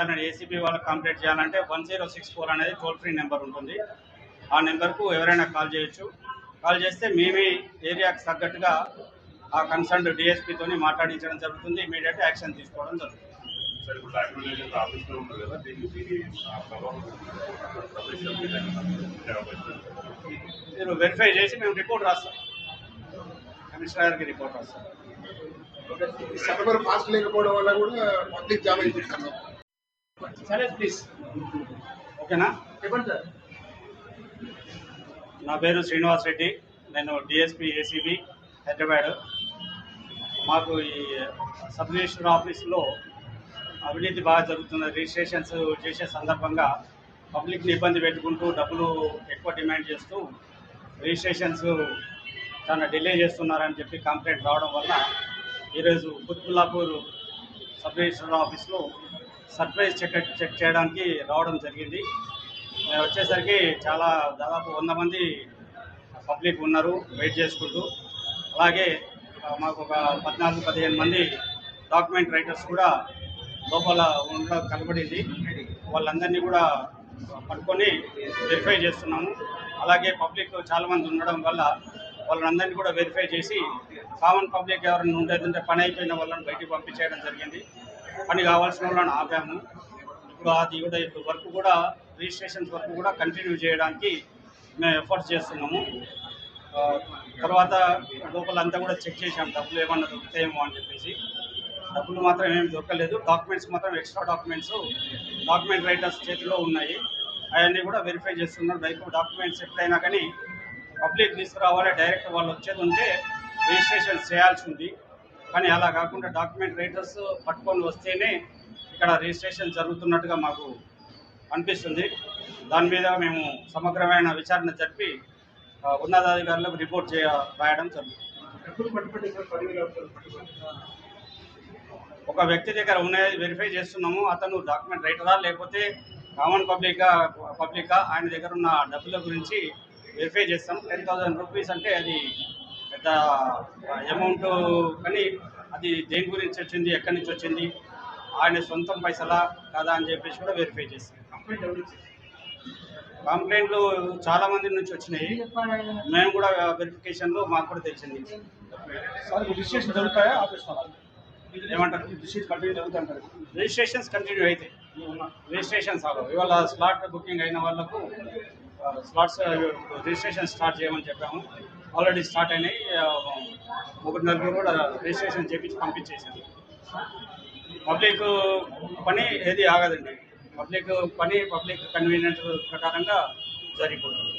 చేయాలని ఏసీబీ వాళ్ళకి కంప్లైంట్ చేయాలంటే వన్ జీరో సిక్స్ ఫోర్ అనేది టోల్ ఫ్రీ నెంబర్ ఉంటుంది. ఆ నెంబర్కు ఎవరైనా కాల్ చేయొచ్చు. కాల్ చేస్తే మేమే ఏరియాకి తగ్గట్టుగా ఆ కన్సర్న్ డిఎస్పీతోని మాట్లాడించడం జరుగుతుంది. ఇమీడియట్ యాక్షన్ తీసుకోవడం జరుగుతుంది. మీరు వెరిఫై చేసి మేము రిపోర్ట్ రాస్తాం. కమిషనర్ గారికి రిపోర్ట్ రాస్తాం. సర్వర్ ఫాస్ట్ లేకపోవడం వల్ల కూడా పబ్లిక్ జామ్ అయిపోతున్నాం సరే ప్లీజ్ ఓకేనా? చెప్పండి సార్. నా పేరు శ్రీనివాస్ రెడ్డి. నేను డిఎస్పి ఏసీబీ హైదరాబాద్. మాకు ఈ సబ్ రిజిస్టర్ ఆఫీస్లో అవినీతి బాగా జరుగుతుంది రిజిస్ట్రేషన్స్ చేసే సందర్భంగా పబ్లిక్ని ఇబ్బంది పెట్టుకుంటూ డబ్బులు ఎక్కువ డిమాండ్ చేస్తూ రిజిస్ట్రేషన్స్ చాలా డిలే చేస్తున్నారని చెప్పి కంప్లైంట్ రావడం వల్ల ఈరోజు కుత్బుల్లాపూర్ సబ్ రిజిస్టర్ ఆఫీస్లో సర్ప్రైజ్ చెక్ చెక్ చేయడానికి రావడం జరిగింది. వచ్చేసరికి చాలా దాదాపు వంద మంది పబ్లిక్ ఉన్నారు వెయిట్ చేసుకుంటూ. అలాగే మాకు ఒక పద్నాలుగు పదిహేను మంది డాక్యుమెంట్ రైటర్స్ కూడా లోపల ఉండడం కనబడింది. వాళ్ళందరినీ కూడా పట్టుకొని వెరిఫై చేస్తున్నాము. అలాగే పబ్లిక్ చాలామంది ఉండడం వల్ల వాళ్ళందరినీ కూడా వెరిఫై చేసి కామన్ పబ్లిక్ ఎవరైనా ఉండేదంటే పని అయిపోయిన వాళ్ళని బయటికి పంపించేయడం జరిగింది. పని కావాల్సిన వాళ్ళని ఆపాము. ఇప్పుడు అది కూడా ఇప్పుడు వర్క్ కూడా రిజిస్ట్రేషన్స్ వర్క్ కూడా కంటిన్యూ చేయడానికి మేము ఎఫర్ట్స్ చేస్తున్నాము. తర్వాత లోపల అంతా కూడా చెక్ చేసాం డబ్బులు ఏమన్నా దొరుకుతాయేమో అని చెప్పేసి. డబ్బులు మాత్రం ఏమి దొరకలేదు. డాక్యుమెంట్స్ మాత్రం ఎక్స్ట్రా డాక్యుమెంట్స్ డాక్యుమెంట్ రైటర్స్ చేతిలో ఉన్నాయి. అవన్నీ కూడా వెరిఫై చేస్తున్నారు. లైఫ్ డాక్యుమెంట్స్ ఎప్పుడైనా కానీ పబ్లిక్ తీసుకురావాలి డైరెక్ట్ వాళ్ళు వచ్చేది ఉంటే రిజిస్ట్రేషన్ చేయాల్సి ఉంది. కానీ అలా కాకుండా డాక్యుమెంట్ రైటర్స్ పట్టుకొని వస్తేనే ఇక్కడ రిజిస్ట్రేషన్ జరుగుతున్నట్టుగా మాకు అనిపిస్తుంది. దాని మీద మేము సమగ్రమైన విచారణ జరిపి ఉన్నతాధికారులకు రిపోర్ట్ చేయ రాయడం జరుగుతుంది. ఒక వ్యక్తి దగ్గర ఉన్నది వెరిఫై చేస్తున్నాము. అతను డాక్యుమెంట్ రైటరా లేకపోతే కామన్ పబ్లిక్ పబ్లికా ఆయన దగ్గర ఉన్న డబ్బుల గురించి వెరిఫై చేస్తాం టెన్ రూపీస్ అంటే అది పెద్ద అమౌంట్ కానీ అది దేని గురించి వచ్చింది ఎక్కడి నుంచి వచ్చింది ఆయన సొంతం పైసలా కాదా అని చెప్పేసి కూడా వెరిఫై ఇచ్చారు? కంప్లైంట్లు చాలా మంది నుంచి వచ్చినాయి. మేము కూడా వెరిఫికేషన్లో మాకు కూడా తెలిసింది. సార్ రిజిస్ట్రేషన్ జరుగుతాయా? ఏమంటారు? రిజిస్ట్రేషన్ కంటిన్యూ జరుగుతుంటారు రిజిస్ట్రేషన్స్ కంటిన్యూ అయితే. రిజిస్ట్రేషన్స్ అవ్వవు ఇవాళ స్లాట్ బుకింగ్ అయిన వాళ్ళకు స్లాట్స్ రిజిస్ట్రేషన్ స్టార్ట్ చేయమని చెప్పాము. ఆల్రెడీ స్టార్ట్ అయినాయి. ఒకటి నలుగురు కూడా రిజిస్ట్రేషన్ చేపించి పంపించేసాము పబ్లిక్ పని ఏది ఆగదండి. పబ్లిక్ పని పబ్లిక్ కన్వీనియంట్ ప్రకారంగా జరిగిపోతుంది.